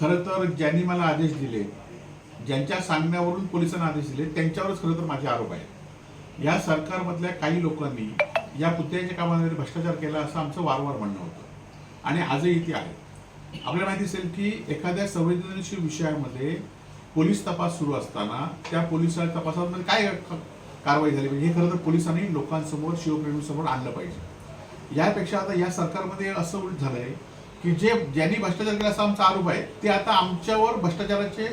खरं तर ज्यांनी मला आदेश दिले ज्यांच्या सांगण्यावरून पोलिसांना आदेश दिले त्यांच्यावरच खरं तर माझे आरोप आहेत. या सरकारमधल्या काही लोकांनी या पुतळ्याच्या कामामध्ये भ्रष्टाचार केला असं आमचं वारंवार म्हणणं होतं. आणि आजही ते आहे. आपल्याला माहिती असेल की एखाद्या संवेदनशील विषयामध्ये पोलीस तपास सुरू असताना त्या पोलीस तपासामध्ये काय कारवाई झाली पाहिजे? हे खरं तर पोलिसांनी लोकांसमोर शिवप्रेमींसमोर आणलं पाहिजे. यापेक्षा आता या सरकारमध्ये असं उलट आहे की जे ज्यांनी भ्रष्टाचार केला असा आमचा आरोप आहे ते आता आमच्यावर भ्रष्टाचाराचे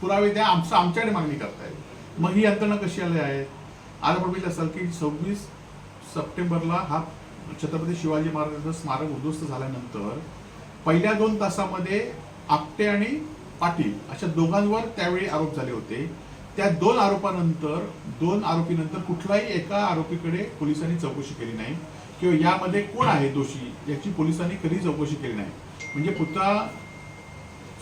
पुरावे द्या आमचं आमच्याकडे मागणी करतायत. मग ही यंत्रणा कशी आली आहे? आज आपण बघितलं असाल की सव्वीस सप्टेंबरला हा छत्रपती शिवाजी महाराजांचं स्मारक उद्ध्वस्त झाल्यानंतर पहिल्या दोन तासामध्ये आपटे आणि पाटील अशा दोघांवर त्यावेळी आरोप झाले होते. त्या दोन आरोपानंतर दोन आरोपीनंतर कुठलाही एका आरोपीकडे पोलिसांनी चौकशी केली नाही. किंवा यामध्ये कोण आहे दोषी याची पोलिसांनी कधी चौकशी केली नाही. म्हणजे पुतळा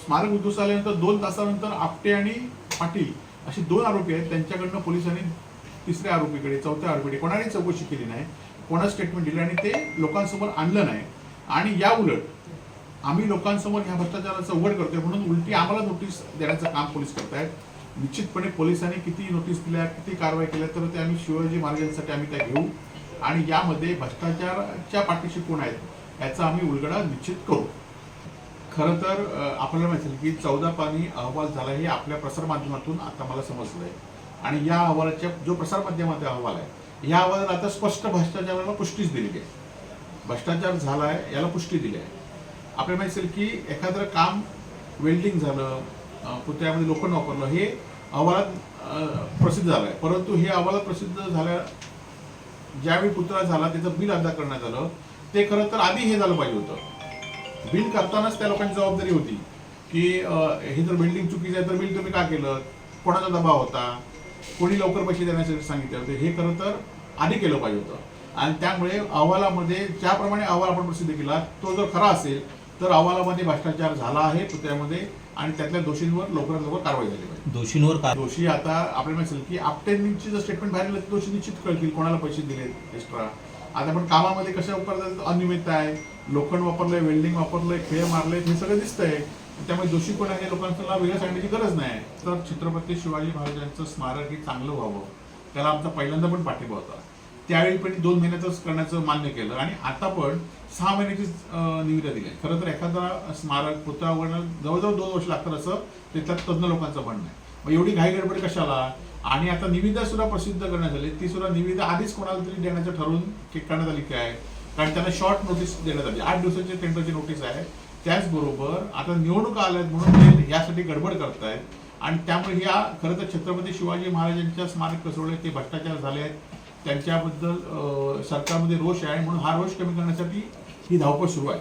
स्मारक उद्ध्वस्त आल्यानंतर दोन तासानंतर आपटे आणि पाटील असे दोन आरोपी आहेत. त्यांच्याकडनं पोलिसांनी तिसऱ्या आरोपीकडे चौथ्या आरोपीकडे कोणाने चौकशी केली नाही. कोणा स्टेटमेंट दिलं आणि ते लोकांसमोर आणलं नाही. आणि या उलट आम्ही लोकांसमोर ह्या भ्रष्टाचाराचं उघड करतोय म्हणून उलटी आम्हाला नोटीस देण्याचं काम पोलीस करतायत. निश्चितपणे पोलिसांनी किती नोटीस दिल्या किती कारवाई केल्या तर ते आम्ही शिवाजी महाराजांसाठी आम्ही त्या घेऊ. आणि यामध्ये भ्रष्टाचाराच्या पाठीशी कोण आहेत याचा आम्ही उलगडा निश्चित करू. खरं तर आपल्याला माहिती आहे की चौदा पाणी अहवाल झाला हे आपल्या प्रसारमाध्यमातून आता मला समजलंय. आणि या अहवालाच्या जो प्रसारमाध्यमाचा अहवाल आहे या अहवालात आता स्पष्ट भ्रष्टाचाराला पुष्टीच दिलेली आहे. भ्रष्टाचार झाला आहे याला पुष्टी दिली आहे. आपल्याला माहिती असेल की एखादं काम वेल्डिंग झालं पुतळ्यामध्ये लोखंड वापरलं. हे अहवालात प्रसिद्ध झालं आहे परंतु हे अहवालात प्रसिद्ध झाल्या ज्यावेळी पुतळा झाला त्याचं बिल अदा करण्यात आलं ते खरं तर आधी हे झालं पाहिजे होतं. बिल करतानाच त्या लोकांची जबाबदारी होती की हे जर बिल्डिंग चुकीचं आहे तर बिल तुम्ही का केलं? कोणाचा दबाव होता? कोणी लवकर पैसे देण्यासाठी सांगितले होते? हे खरं तर आधी केलं पाहिजे होतं. आणि त्यामुळे अहवालामध्ये ज्याप्रमाणे अहवाल आपण प्रसिद्ध केला तो जर खरा असेल तर अहवालामध्ये भ्रष्टाचार झाला आहे पुतळ्यामध्ये आणि त्यातल्या दोषींवर लवकरात लवकर कारवाई झाली पाहिजे. दोषींवर का दोषी आता आपल्याला असेल की आपटेंची जर स्टेटमेंट बाहेर आलं तर दोषी निश्चित कळतील कोणाला पैसे दिले एक्स्ट्रा आता आपण कामामध्ये कशा करतात अनियमितता आहे लोखंड वापरलंय वेल्डिंग वापरलंय खेळ मारले हे सगळं दिसतंय. त्यामुळे दोषी कोण आहे लोकांना वेगळं सांगण्याची गरज नाही तर छत्रपती शिवाजी महाराजांचं स्मारक हे चांगलं व्हावं. त्याला आमचा पहिल्यांदा पण पाठिंबा होता. त्यावेळी पण दोन महिन्यातच करण्याचं मान्य केलं. आणि आता पण सहा महिन्याची निविदा दिली आहे खरं तर एखादा स्मारक पुतळा उघडणं जवळजवळ दोन वर्ष लागतात असं त्याच्यात तज्ज्ञ लोकांचं म्हणणं आहे. मग एवढी घाई गडबड कशाला? आणि आता निविदा सुद्धा प्रसिद्ध करण्यात आली ती सुद्धा निविदा आधीच कोणाला तरी देण्याचं ठरवून करण्यात आली काय? कारण त्यांना शॉर्ट नोटीस देण्यात आली. आठ दिवसाची टेंडरची नोटीस आहे. त्याचबरोबर आता निवडणुका आल्यात म्हणून ते यासाठी गडबड करतायत. आणि त्यामुळे ह्या खरं तर छत्रपती शिवाजी महाराजांच्या स्मारक कसोडले ते भ्रष्टाचार झाले आहेत. त्यांच्याबद्दल सरकारमध्ये रोष आहे म्हणून हा रोष कमी करण्यासाठी ही धावपळ सुरू आहे.